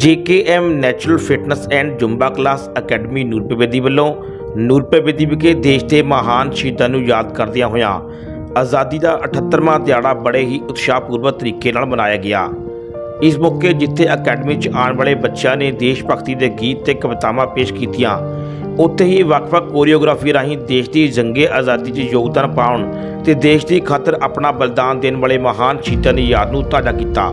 JKM natural fitness and Zumba class academy Nurpurbedi ਵੱਲੋਂ ਨੂਰਪੇਬੇਦੀ ਵਿਖੇ ਦੇਸ਼ ਦੇ ਮਹਾਨ ਸ਼ਹੀਦਾਂ ਨੂੰ ਯਾਦ ਕਰਦਿਆਂ ਹੋਇਆਂ ਆਜ਼ਾਦੀ ਦਾ 78ਵਾਂ ਦਿਹਾੜਾ ਬੜੇ ਹੀ ਉਤਸ਼ਾਹਪੂਰਵਕ ਤਰੀਕੇ ਨਾਲ ਮਨਾਇਆ ਗਿਆ। ਇਸ ਮੌਕੇ ਜਿੱਥੇ ਅਕੈਡਮੀ 'ਚ ਆਉਣ ਵਾਲੇ ਬੱਚਿਆਂ ਨੇ ਦੇਸ਼ ਭਗਤੀ ਦੇ ਗੀਤ ਤੇ ਕਵਿਤਾਵਾਂ ਪੇਸ਼ ਕੀਤੀਆਂ, ਉੱਥੇ ਹੀ ਵੱਖ-ਵੱਖ ਕੋਰੀਓਗ੍ਰਾਫੀ ਰਾਹੀਂ ਦੇਸ਼ ਦੀ ਜੰਗੇ ਆਜ਼ਾਦੀ 'ਚ ਯੋਗਦਾਨ ਪਾਉਣ ਤੇ ਦੇਸ਼ ਦੀ ਖਾਤਰ ਆਪਣਾ ਬਲੀਦਾਨ ਦੇਣ ਵਾਲੇ ਮਹਾਨ ਸ਼ਹੀਦਾਂ ਦੀ ਯਾਦ ਨੂੰ ਤਾਜ਼ਾ ਕੀਤਾ।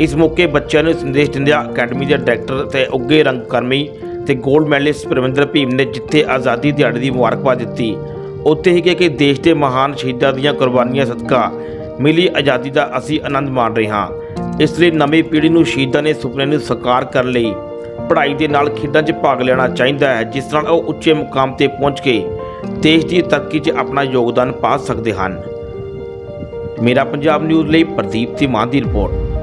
ਇਸ ਮੌਕੇ ਬੱਚਿਆਂ ਨੂੰ ਸੰਦੇਸ਼ ਦਿੰਦਿਆਂ ਅਕੈਡਮੀ ਦੇ ਡਾਇਰੈਕਟਰ ਤੇ ਉੱਗੇ ਰੰਗਕਰਮੀ ਤੇ 골ਡ ਮੈਡਲਿਸਟ ਪਰਮਿੰਦਰ ਭੀਮ ਨੇ ਜਿੱਥੇ ਆਜ਼ਾਦੀ ਦਿਹਾੜੇ ਦੀ ਮੁਬਾਰਕਬਾਦ ਦਿੱਤੀ, ਉੱਥੇ ਹੀ ਕਿ ਦੇਸ਼ ਦੇ ਮਹਾਨ ਸ਼ਹੀਦਾਂ ਦੀਆਂ ਕੁਰਬਾਨੀਆਂ ਸਦਕਾ ਮਿਲੀ ਆਜ਼ਾਦੀ ਦਾ ਅਸੀਂ ਆਨੰਦ ਮਾਣ ਰਹੇ ਹਾਂ। ਇਸ ਲਈ ਨਵੀਂ ਪੀੜ੍ਹੀ ਨੂੰ ਸ਼ਹੀਦਾਂ ਦੇ ਸੁਪਨੇ ਨੂੰ ਸਾਕਾਰ ਕਰਨ ਲਈ ਪੜ੍ਹਾਈ ਦੇ ਨਾਲ ਖੇਡਾਂ 'ਚ ਭਾਗ ਲੈਣਾ ਚਾਹੀਦਾ ਹੈ, ਜਿਸ ਨਾਲ ਉਹ ਉੱਚੇ ਮੁਕਾਮ ਤੇ ਪਹੁੰਚ ਕੇ ਦੇਸ਼ ਦੀ ਤਰੱਕੀ 'ਚ ਆਪਣਾ ਯੋਗਦਾਨ ਪਾ ਸਕਦੇ ਹਨ। ਮੇਰਾ ਪੰਜਾਬ ਨਿਊਜ਼ ਲਈ ਪ੍ਰਦੀਪ ਧੀਮਾਨ ਦੀ ਰਿਪੋਰਟ।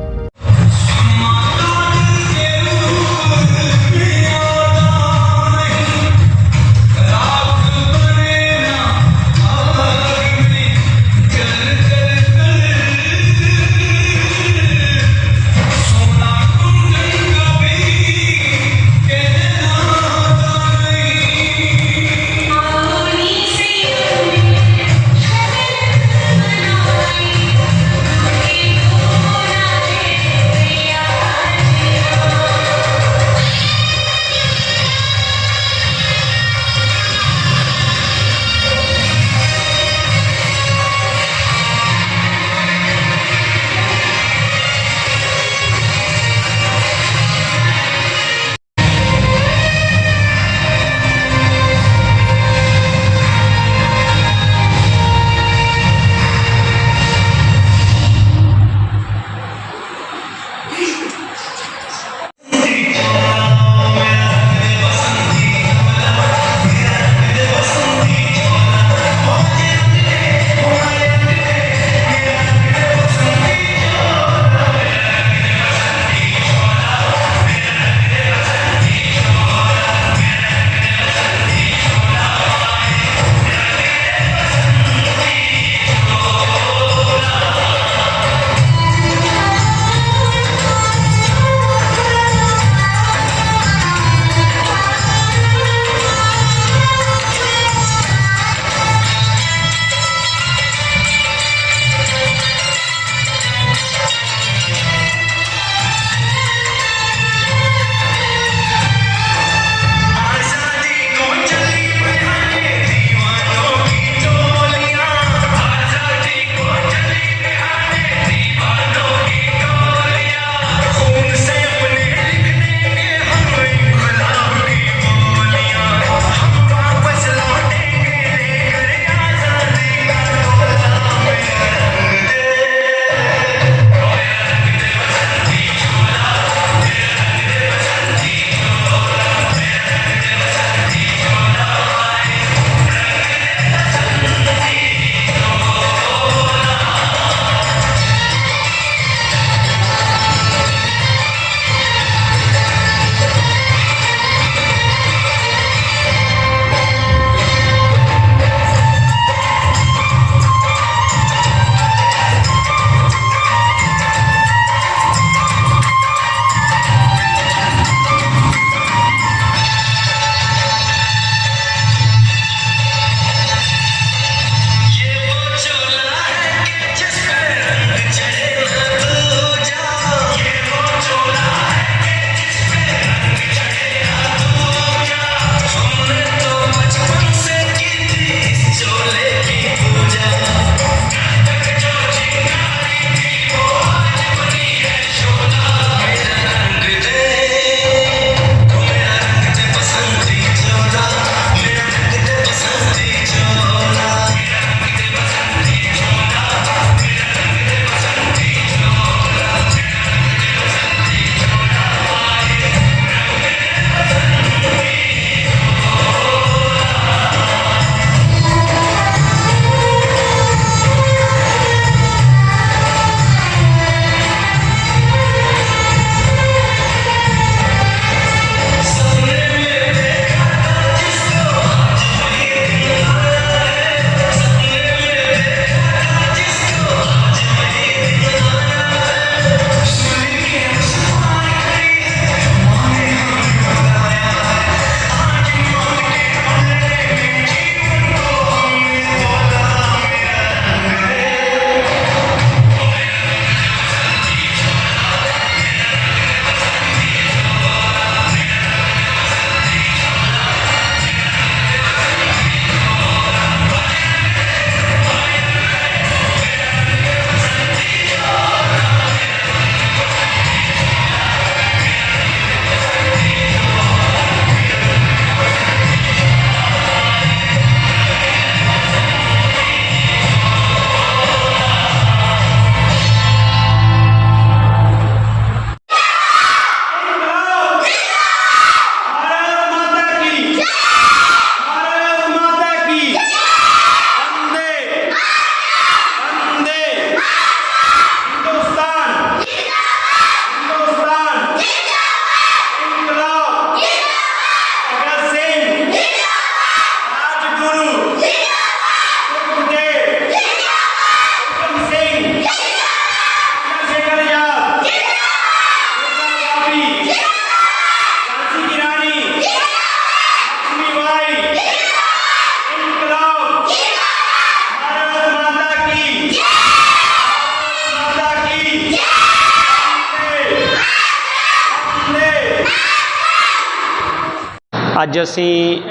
ਅੱਜ ਅਸੀਂ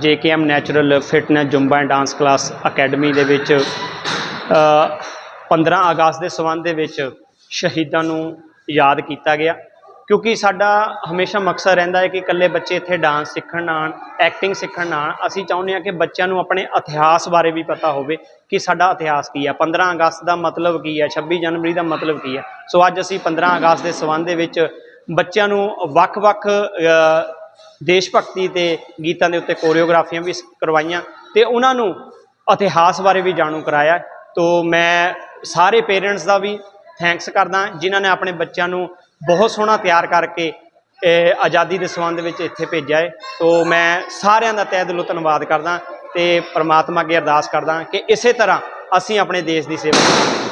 JKM natural fitness Zumba and dance class academy ਦੇ ਵਿੱਚ ਅ, 15 ਅਗਸਤ ਦੇ ਸੰਬੰਧ ਦੇ ਵਿੱਚ ਸ਼ਹੀਦਾਂ ਨੂੰ ਯਾਦ ਕੀਤਾ ਗਿਆ। ਕਿਉਂਕਿ ਸਾਡਾ ਹਮੇਸ਼ਾ ਮਕਸਦ ਰਹਿੰਦਾ ਹੈ ਕਿ ਇਕੱਲੇ ਬੱਚੇ ਇੱਥੇ ਡਾਂਸ ਸਿੱਖਣ ਨਾਲ ਐਕਟਿੰਗ ਸਿੱਖਣ ਨਾਲ ਅਸੀਂ ਚਾਹੁੰਦੇ ਹਾਂ ਕਿ ਬੱਚਿਆਂ ਨੂੰ ਆਪਣੇ ਇਤਿਹਾਸ ਬਾਰੇ ਵੀ ਪਤਾ ਹੋਵੇ ਕਿ ਸਾਡਾ ਇਤਿਹਾਸ ਕੀ ਹੈ। 15 ਅਗਸਤ ਦਾ ਮਤਲਬ ਕੀ ਹੈ 26 ਜਨਵਰੀ ਦਾ ਮਤਲਬ ਕੀ ਹੈ। ਸੋ ਅੱਜ ਅਸੀਂ 15 ਅਗਸਤ ਦੇ ਸੰਬੰਧ ਦੇ ਵਿੱਚ ਬੱਚਿਆਂ ਨੂੰ ਵੱਖ-ਵੱਖ ਦੇਸ਼ ਭਗਤੀ ਤੇ ਗੀਤਾਂ ਦੇ ਉੱਤੇ ਕੋਰੀਓਗ੍ਰਾਫੀਆਂ ਵੀ ਕਰਵਾਈਆਂ ਤੇ ਉਹਨਾਂ ਨੂੰ ਇਤਿਹਾਸ ਬਾਰੇ ਵੀ ਜਾਣੂ ਕਰਾਇਆ। ਤੋ ਮੈਂ ਸਾਰੇ ਪੇਰੈਂਟਸ ਦਾ ਵੀ ਥੈਂਕਸ ਕਰਦਾ, ਜਿਨ੍ਹਾਂ ਨੇ ਆਪਣੇ ਬੱਚਿਆਂ ਨੂੰ ਬਹੁਤ ਸੋਹਣਾ ਤਿਆਰ ਕਰਕੇ ਆਜ਼ਾਦੀ ਦੇ ਸੰਬੰਧ ਵਿੱਚ ਇੱਥੇ ਭੇਜਿਆ ਹੈ। ਤੋ ਮੈਂ ਸਾਰਿਆਂ ਦਾ ਤਹਿ ਦਿਲੋਂ ਧੰਨਵਾਦ ਕਰਦਾ ਤੇ ਪ੍ਰਮਾਤਮਾ ਅੱਗੇ ਅਰਦਾਸ ਕਰਦਾ ਕਿ ਇਸੇ ਤਰ੍ਹਾਂ ਅਸੀਂ ਆਪਣੇ ਦੇਸ਼ ਦੀ ਸੇਵਾ ਕਰੀਏ